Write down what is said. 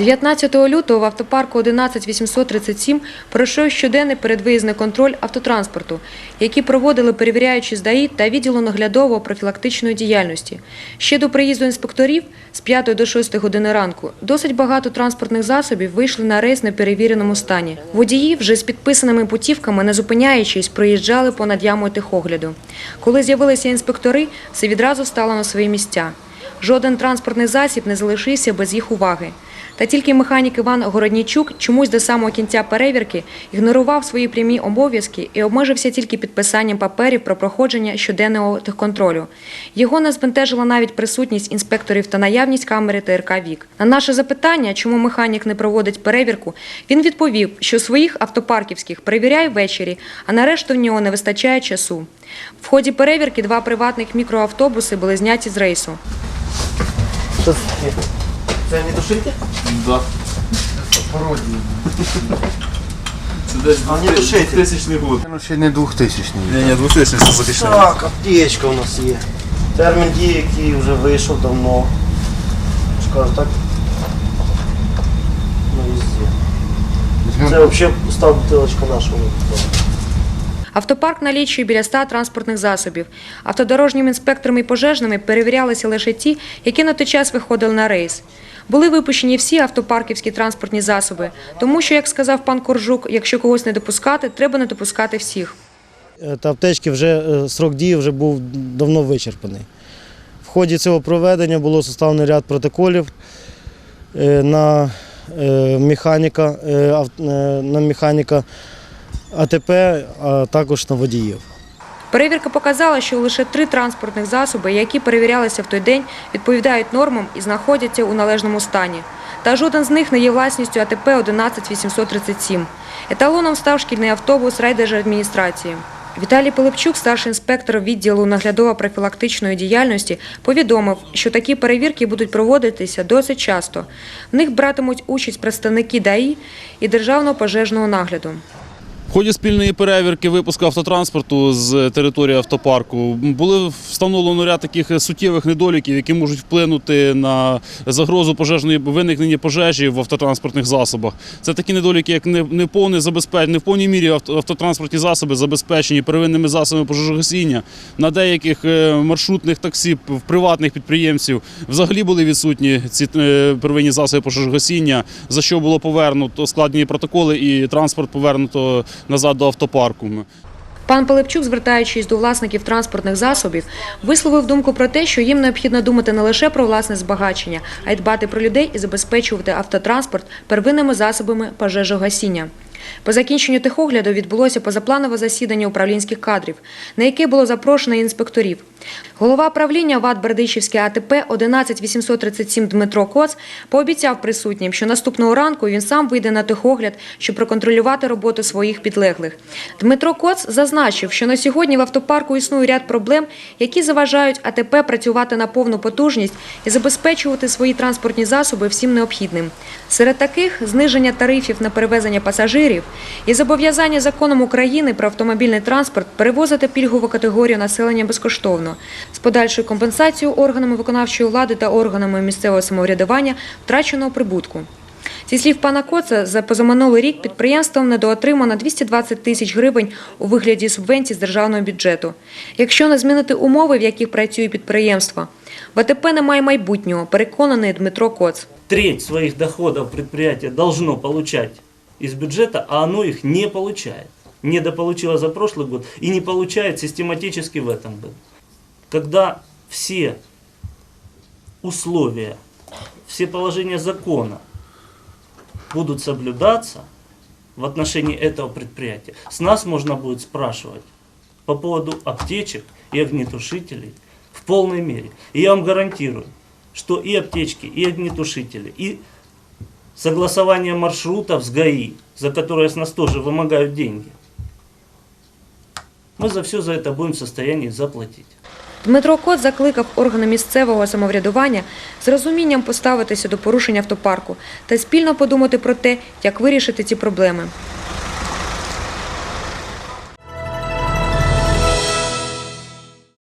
19 лютого в автопарку 11837 пройшов щоденний передвиїзний контроль автотранспорту, який проводили перевіряючі ЗДАІ та відділу наглядово-профілактичної діяльності. Ще до приїзду інспекторів з 5 до 6 години ранку досить багато транспортних засобів вийшли на рейс на перевіреному стані. Водії вже з підписаними путівками, не зупиняючись, проїжджали понад ямою техогляду. Коли з'явилися інспектори, все відразу стало на свої місця. Жоден транспортний засіб не залишився без їх уваги. Та тільки механік Іван Городнічук чомусь до самого кінця перевірки ігнорував свої прямі обов'язки і обмежився тільки підписанням паперів про проходження щоденного техконтролю. Його не збентежила навіть присутність інспекторів та наявність камери ТРК ВІК. На наше запитання, чому механік не проводить перевірку, він відповів, що своїх автопарківських перевіряє ввечері, а на решту в нього не вистачає часу. В ході перевірки два приватних мікроавтобуси були зняті з рейсу. Це не душитель? Да. Це десь А, не душитель. 2000 год. Ну, ще не 2000 Ні, ні, 2000 це захищає. Так, аптечка у нас є. Термін дії, який вже вийшов давно. Скажу так. Ну, везде. Це взагалі став бутилочка нашого. Автопарк налічує біля 100 транспортних засобів. Автодорожніми інспекторами і пожежними перевірялися лише ті, які на той час виходили на рейс. Були випущені всі автопарківські транспортні засоби, тому що, як сказав пан Коржук, якщо когось не допускати, треба не допускати всіх. Е, Та аптечки вже е, срок дії вже був давно вичерпаний. В ході цього проведення було составлено ряд протоколів е, на механіка, на механіка АТП, а також на водіїв. Перевірка показала, що лише три транспортних засоби, які перевірялися в той день, відповідають нормам і знаходяться у належному стані. Та жоден з них не є власністю АТП 11837. Еталоном став шкільний автобус райдержадміністрації. Віталій Пилипчук, старший інспектор відділу наглядово-профілактичної діяльності, повідомив, що такі перевірки будуть проводитися досить часто. В них братимуть участь представники ДАІ і Державного пожежного нагляду. В ході спільної перевірки випуску автотранспорту з території автопарку були встановлено ряд таких суттєвих недоліків, які можуть вплинути на загрозу пожежної виникнення пожежі в автотранспортних засобах. Це такі недоліки, як не- неповне забезпечення, не в повній мірі автотранспортні засоби забезпечені первинними засобами пожежогасіння. На деяких е, маршрутних таксі в приватних підприємців взагалі були відсутні ці е, первинні засоби пожежогасіння, за що було повернуто складені протоколи і транспорт повернуто назад до автопарку. Пан Пилипчук, звертаючись до власників транспортних засобів, висловив думку про те, що їм необхідно думати не лише про власне збагачення, а й дбати про людей і забезпечувати автотранспорт первинними засобами пожежогасіння. По закінченню техогляду відбулося позапланове засідання управлінських кадрів, на яке було запрошено інспекторів. Голова правління ВАД Бердичівське АТП 11837 Дмитро Коц пообіцяв присутнім, що наступного ранку він сам вийде на техогляд, щоб проконтролювати роботу своїх підлеглих. Дмитро Коц зазначив, що на сьогодні в автопарку існує ряд проблем, які заважають АТП працювати на повну потужність і забезпечувати свої транспортні засоби всім необхідним. Серед таких зниження тарифів на перевезення пасажирів і зобов'язання законом України про автомобільний транспорт перевозити пільгову категорію населення безкоштовно з подальшою компенсацією органами виконавчої влади та органами місцевого самоврядування втраченого прибутку. Зі слів пана Коца, за позаминулий рік підприємством недоотримано 220 тисяч гривень у вигляді субвенцій з державного бюджету. Якщо не змінити умови, в яких працює підприємство, в АТП немає майбутнього, переконаний Дмитро Коц. треть своих доходов предприятие должно получать из бюджета, а оно их не получает. Недополучило за прошлый год и не получает систематически в этом году. Когда все условия, все положения закона будут соблюдаться в отношении этого предприятия, с нас можно будет спрашивать по поводу аптечек и огнетушителей в полной мере. И я вам гарантирую, что и аптечки, и огнетушители, и согласование маршрутов с ГАИ, за которые с нас тоже вымогают деньги, мы за все за это будем в состоянии заплатить. Дмитро Кот закликав органи місцевого самоврядування з розумінням поставитися до порушень автопарку та спільно подумати про те, як вирішити ці проблеми.